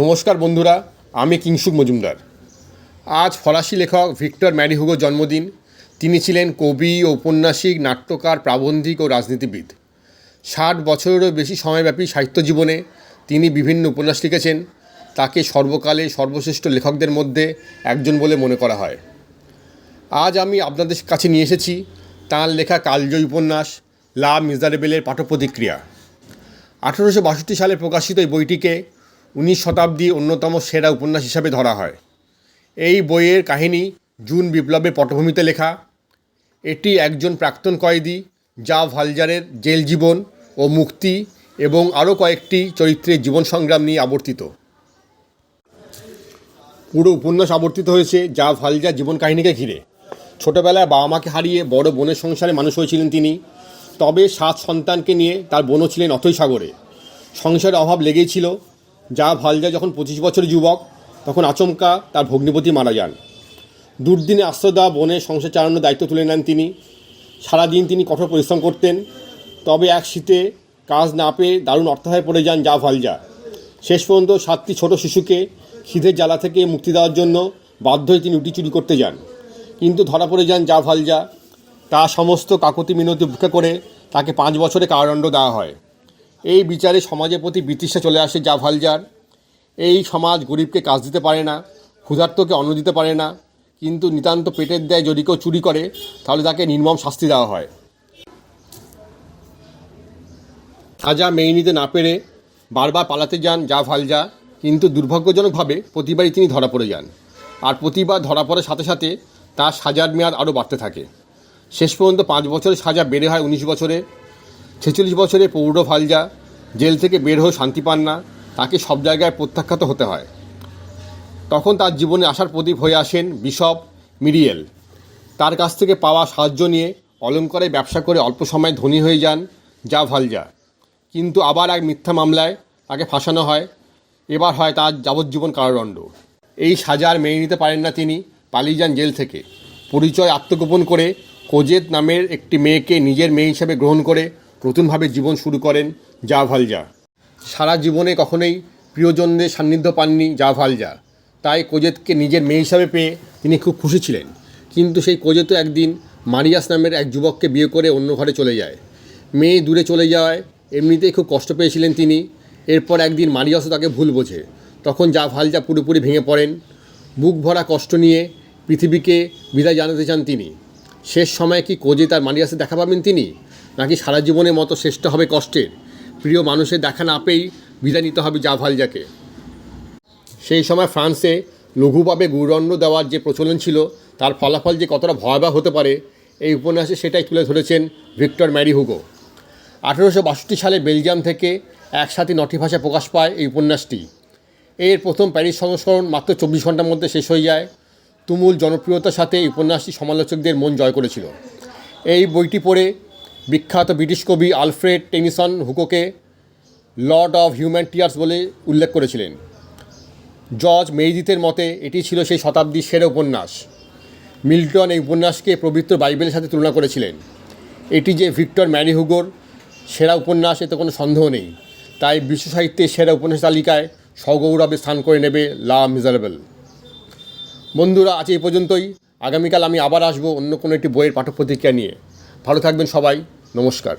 নমস্কার বন্ধুরা, আমি কিংসুক মজুমদার। আজ ফরাসি লেখক ভিক্টর ম্যারিহুগোর জন্মদিন। তিনি ছিলেন কবি ঔপন্যাসিক নাট্যকার, প্রাবন্ধিক ও রাজনীতিবিদ। ষাট বছরেরও বেশি সময়ব্যাপী সাহিত্য জীবনে তিনি বিভিন্ন উপন্যাস লিখেছেন। তাকে সর্বকালে সর্বশ্রেষ্ঠ লেখকদের মধ্যে একজন বলে মনে করা হয়। আজ আমি আপনাদের কাছে নিয়ে এসেছি তাঁর লেখা কালজয়ী উপন্যাস, লা মিজারেবেলের পাঠপ্রতিক্রিয়া। আঠেরোশো বাষট্টি সালে প্রকাশিত এই বইটিকে উনিশ শতাব্দী অন্যতম সেরা উপন্যাস হিসাবে ধরা হয়। এই বইয়ের কাহিনী জুন বিপ্লবের পটভূমিতে লেখা। এটি একজন প্রাক্তন কয়েদি, যা ভালজারের জেল জীবন ও মুক্তি এবং আরও কয়েকটি চরিত্রের জীবন সংগ্রাম নিয়ে আবর্তিত। পুরো উপন্যাস আবর্তিত হয়েছে যা ভালজার জীবন কাহিনীকে ঘিরে। ছোটবেলায় বাবা মাকে হারিয়ে বড় বোনের সংসারে মানুষ হয়েছিলেন তিনি। তবে সাত সন্তানকে নিয়ে তার বোনও ছিলেন অথই সাগরে। সংসারে অভাব লেগেই ছিল। যা ভালজা যখন পঁচিশ বছরের যুবক, তখন আচমকা তার ভগ্নিপতি মারা যান। দুর্দিনে আশ্রয় দেওয়া বোনের সংসার চালানোর দায়িত্ব তুলে নেন তিনি। সারাদিন তিনি কঠোর পরিশ্রম করতেন। তবে এক শীতে কাজ না পেয়ে দারুণ অর্থায় পড়ে যান যা ভালজা শেষ পর্যন্ত সাতটি ছোট শিশুকে খিদের জ্বালা থেকে মুক্তি দেওয়ার জন্য বাধ্য হয়ে তিনি উটি চুরি করতে যান। কিন্তু ধরা পড়ে যান যা ভালজা তা সমস্ত কাকতি মিনতি উপেক্ষা করে তাকে পাঁচ বছরে কারাদণ্ড দেওয়া হয়। এই বিচারে সমাজের প্রতি বিতৃষ্ণা চলে আসে যা ভালজার এই সমাজ গরিবকে কাজ দিতে পারে না, ক্ষুধার্তকে অন্ন দিতে পারে না, কিন্তু নিতান্ত পেটের দেয় যদি কেউ চুরি করে, তাহলে তাকে নির্মম শাস্তি দেওয়া হয়। সাজা মেনে নিতে না পেরে বারবার পালাতে যান যা ভালজা কিন্তু দুর্ভাগ্যজনকভাবে প্রতিবারই তিনি ধরা পড়ে যান। আর প্রতিবার ধরা পড়ার সাথে সাথে তার সাজার মেয়াদ আরও বাড়তে থাকে। শেষ পর্যন্ত পাঁচ বছরের সাজা বেড়ে হয় উনিশ বছরে। ছেচল্লিশ বছরে পৌর ফালজা জেল থেকে বের হয়ে শান্তি পান না, তাকে সব জায়গায় প্রত্যাখ্যাত হতে হয়। তখন তার জীবনে আসার প্রদীপ হয়ে আসেন বিশপ মিরিয়েল। তার কাছ থেকে পাওয়া সাহায্য নিয়ে অলঙ্কারে ব্যবসা করে অল্প সময় ধনী হয়ে যান যা ভালজা। কিন্তু আবার এক মিথ্যা মামলায় তাকে ফাঁসানো হয়। এবার হয় তার যাবজ্জীবন কারাদণ্ড। এই সাজার মেনে নিতে পারেন না তিনি, পালিয়ে যান জেল থেকে। পরিচয় আত্মগোপন করে কোজেত নামের একটি মেয়েকে নিজের মেয়ে হিসেবে গ্রহণ করে নতুনভাবে জীবন শুরু করেন যা ভালজা। সারা জীবনে কখনোই প্রিয়জনদের সান্নিধ্য পাননি যা ভালজা। তাই কোজেতকে নিজের মেয়ে হিসাবে পেয়ে তিনি খুব খুশি ছিলেন। কিন্তু সেই কোজেতও একদিন মারিয়াস নামের এক যুবককে বিয়ে করে অন্য ঘরে চলে যায়। মেয়ে দূরে চলে যাওয়ায় এমনিতেই খুব কষ্ট পেয়েছিলেন তিনি। এরপর একদিন মারিয়াসও তাকে ভুল বোঝে। তখন যা ভালজা পুরোপুরি ভেঙে পড়েন। বুক ভরা কষ্ট নিয়ে পৃথিবীকে বিদায় জানাতে চান তিনি। শেষ সময় কি কোজে তার মারিয়াসে দেখা পাবেন তিনি? নাকি সারা জীবনের মতো শ্রেষ্ঠ হবে কষ্টের? প্রিয় মানুষের দেখা না পেয়েই বিদায় নিতে হবে যা ভালজাকে সেই সময় ফ্রান্সে লঘুভাবে গুরুদণ্ড দেওয়ার যে প্রচলন ছিল, তার ফলাফল যে কতটা ভয়াবহ হতে পারে, এই উপন্যাসে সেটাই তুলে ধরেছেন ভিক্টর ম্যারি হুগো। আঠেরোশো বাষট্টি সালে বেলজিয়াম থেকে একসাথে নটি ভাষায় প্রকাশ পায় এই উপন্যাসটি। এর প্রথম প্যারিস সংস্করণ মাত্র চব্বিশ ঘণ্টার মধ্যে শেষ হয়ে যায়। তুমুল জনপ্রিয়তার সাথে এই উপন্যাসটি সমালোচকদের মন জয় করেছিল। এই বইটি পড়ে বিখ্যাত ব্রিটিশ কবি আলফ্রেড টেনিসন হুকোকে লর্ড অফ হিউম্যান টিয়ার্স বলে উল্লেখ করেছিলেন। জর্জ মেইজিতের মতে, এটি ছিল সেই শতাব্দীর সেরা উপন্যাস। মিল্টন এই উপন্যাসকে পবিত্র বাইবেলের সাথে তুলনা করেছিলেন। এটি যে ভিক্টর ম্যারি হুগোর সেরা উপন্যাস, এতে কোনো সন্দেহ নেই। তাই বিশ্ব সাহিত্যের সেরা উপন্যাস তালিকায় সগৌরবে স্থান করে নেবে লা মিজারেবল। বন্ধুরা, আজ এই পর্যন্তই। আগামীকাল আমি আবার আসব অন্য কোনো একটি বইয়ের পাঠ্যপ্রতিক্রিয়া নিয়ে। ভালো থাকবেন সবাই। নমস্কার।